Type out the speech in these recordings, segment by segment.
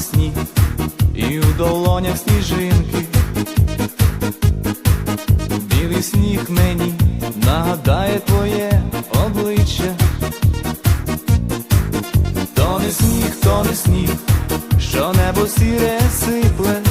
sneak долонях сніжинки. Білий сніг мені нагадає твоє обличчя. То не сніг, то не сніг, що небо сіре сипле.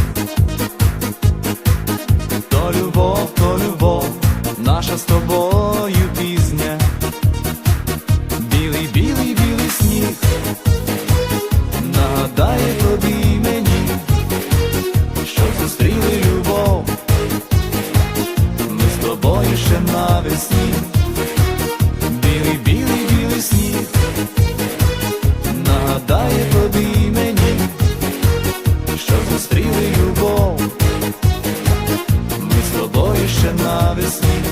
Ще навесні.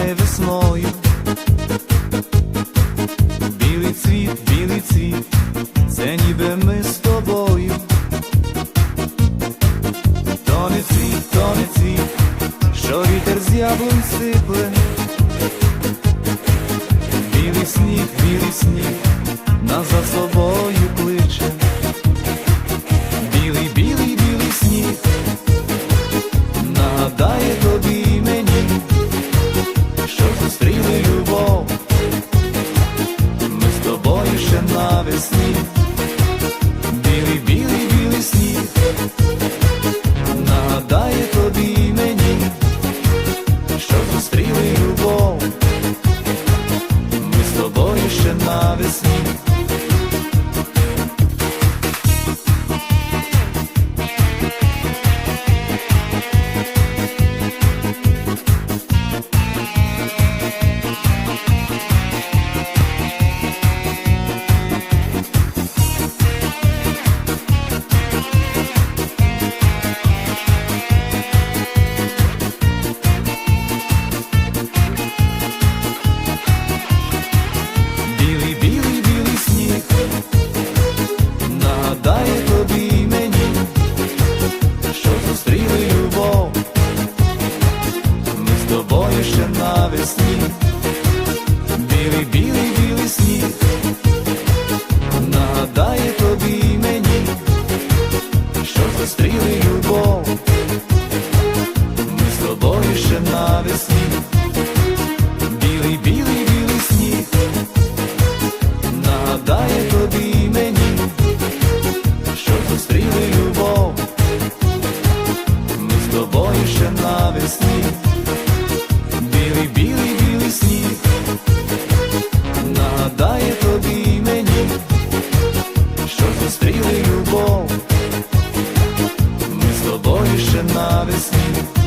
Опадає весною. Білий цвіт, білий цвіт, це ніби ми з тобою. То не цвіт, то не цвіт, що вітер з яблунь сипле. Білий сніг, білий сніг, нас за собою кличе. Навесні, білий, білий, білий сніг, нагадає тобі мені, що зустріли ще навесні. Білий, білий, зустріли